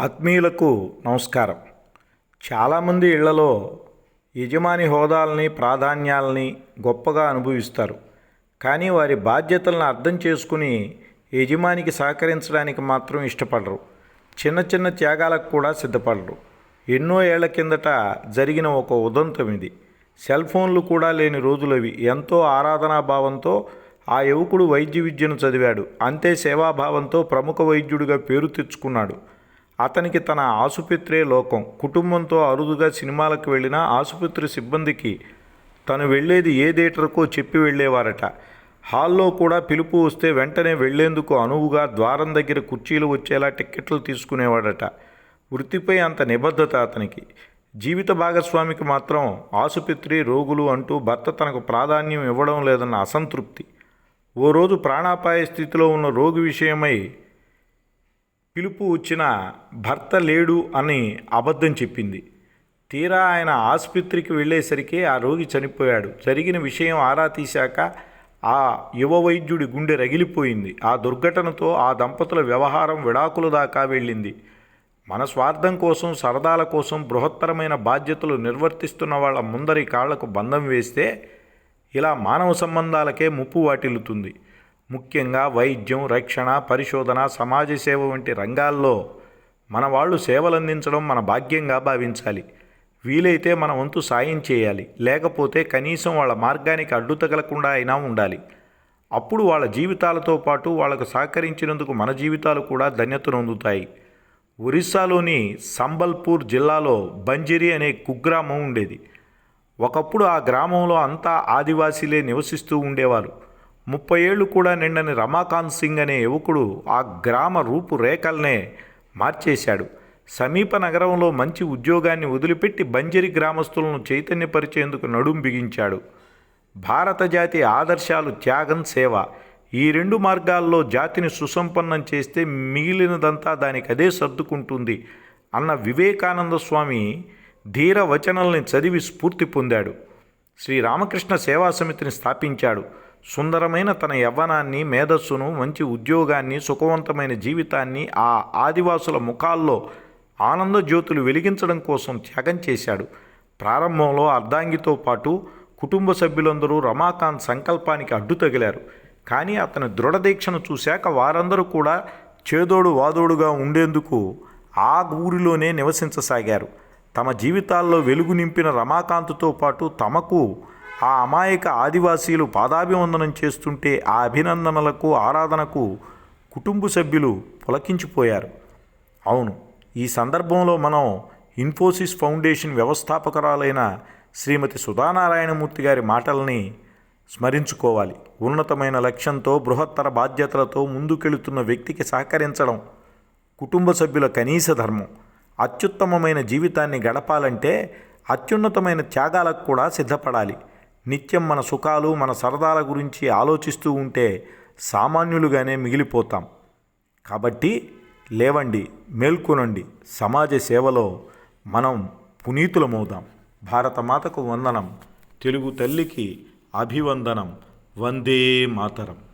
ఆత్మీయులకు నమస్కారం. చాలామంది ఇళ్ళలో యజమాని హోదాలని ప్రాధాన్యాలని గొప్పగా అనుభవిస్తారు. కానీ వారి బాధ్యతలను అర్థం చేసుకుని యజమానికి సహకరించడానికి మాత్రం ఇష్టపడరు. చిన్న చిన్న త్యాగాలకు కూడా సిద్ధపడరు. ఎన్నో ఏళ్ళ కిందట జరిగిన ఒక ఉదంతం ఇది. సెల్ ఫోన్లు కూడా లేని రోజులవి. ఎంతో ఆరాధనా భావంతో ఆ యువకుడు వైద్య విద్యను చదివాడు. అంతే సేవాభావంతో ప్రముఖ వైద్యుడిగా పేరు తెచ్చుకున్నాడు. అతనికి తన ఆసుపత్రే లోకం. కుటుంబంతో అరుదుగా సినిమాలకు వెళ్ళిన ఆసుపత్రి సిబ్బందికి తను వెళ్ళేది ఏ థియేటర్కో చెప్పి వెళ్ళేవారట. హాల్లో కూడా పిలుపు వస్తే వెంటనే వెళ్ళేందుకు అనువుగా ద్వారం దగ్గర కుర్చీలు వచ్చేలా టిక్కెట్లు తీసుకునేవాడట. వృత్తిపై అంత నిబద్ధత అతనికి. జీవిత భాగస్వామికి మాత్రం ఆసుపత్రి రోగులు అంటూ భర్త తనకు ప్రాధాన్యం ఇవ్వడం లేదన్న అసంతృప్తి. ఓ రోజు ప్రాణాపాయ స్థితిలో ఉన్న రోగి విషయమై పిలుపు వచ్చిన భర్త లేడు అని అబద్ధం చెప్పింది. తీరా ఆయన ఆసుపత్రికి వెళ్ళేసరికి ఆ రోగి చనిపోయాడు. జరిగిన విషయం ఆరా తీశాక ఆ యువ వైద్యుడి గుండె రగిలిపోయింది. ఆ దుర్ఘటనతో ఆ దంపతుల వ్యవహారం విడాకుల దాకా వెళ్ళింది. మన స్వార్థం కోసం సరదాల కోసం బృహత్తరమైన బాధ్యతలు నిర్వర్తిస్తున్న వాళ్ళ ముందరి కాళ్ళకు బంధం వేస్తే ఇలా మానవ సంబంధాలకే ముప్పు వాటిల్లుతుంది. ముఖ్యంగా వైద్యం రక్షణ పరిశోధన సమాజ సేవ వంటి రంగాల్లో మన వాళ్ళు సేవలందించడం మన భాగ్యంగా భావించాలి. వీలైతే మన వంతు సాయం చేయాలి. లేకపోతే కనీసం వాళ్ళ మార్గానికి అడ్డు తగలకుండా అయినా ఉండాలి. అప్పుడు వాళ్ళ జీవితాలతో పాటు వాళ్ళకు సహకరించినందుకు మన జీవితాలు కూడా ధన్యత నొందుతాయి. ఒరిస్సాలోని సంబల్పూర్ జిల్లాలో బంజరి అనే కుగ్రామం ఉండేది. ఒకప్పుడు ఆ గ్రామంలో అంతా ఆదివాసీలే నివసిస్తూ ఉండేవారు. ముప్పై ఏళ్ళు కూడా నిండని రమాకాంత్ సింగ్ అనే యువకుడు ఆ గ్రామ రూపురేఖల్నే మార్చేశాడు. సమీప నగరంలో మంచి ఉద్యోగాన్ని వదిలిపెట్టి బంజరి గ్రామస్తులను చైతన్యపరిచేందుకు నడుం బిగించాడు. భారత జాతి ఆదర్శాలు త్యాగం సేవ. ఈ రెండు మార్గాల్లో జాతిని సుసంపన్నం చేస్తే మిగిలినదంతా దానికి అదే సర్దుకుంటుంది అన్న వివేకానంద స్వామి ధీర వచనల్ని చదివి స్ఫూర్తి పొందాడు. శ్రీ రామకృష్ణ సేవా సమితిని స్థాపించాడు. సుందరమైన తన యవ్వనాన్ని మేధస్సును మంచి ఉద్యోగాన్ని సుఖవంతమైన జీవితాన్ని ఆ ఆదివాసుల ముఖాల్లో ఆనంద జ్యోతులు వెలిగించడం కోసం త్యాగం చేశాడు. ప్రారంభంలో అర్ధాంగితో పాటు కుటుంబ సభ్యులందరూ రమాకాంత్ సంకల్పానికి అడ్డు తగిలారు. కానీ అతని దృఢదీక్షను చూశాక వారందరూ కూడా చేదోడు వాదోడుగా ఉండేందుకు ఆ ఊరిలోనే నివసించసాగారు. తమ జీవితాల్లో వెలుగు నింపిన రమాకాంత్తో పాటు తమకు ఆ అమాయక ఆదివాసీలు పాదాభివందనం చేస్తుంటే ఆ అభినందనలకు ఆరాధనకు కుటుంబ సభ్యులు పులకించిపోయారు. అవును ఈ సందర్భంలో మనం ఇన్ఫోసిస్ ఫౌండేషన్ వ్యవస్థాపకురాలైన శ్రీమతి సుధానారాయణమూర్తి గారి మాటల్ని స్మరించుకోవాలి. ఉన్నతమైన లక్ష్యంతో బృహత్తర బాధ్యతలతో ముందుకెళుతున్న వ్యక్తికి సహకరించడం కుటుంబ సభ్యుల కనీస ధర్మం. అత్యుత్తమమైన జీవితాన్ని గడపాలంటే అత్యున్నతమైన త్యాగాలకు కూడా సిద్ధపడాలి. నిత్యం మన సుఖాలు మన సరదాల గురించి ఆలోచిస్తూ ఉంటే సామాన్యులుగానే మిగిలిపోతాం. కాబట్టి లేవండి మేల్కొనండి. సమాజ సేవలో మనం పునీతులమవుదాం. భారతమాతకు వందనం తెలుగు తల్లికి అభివందనం. వందే మాతరం.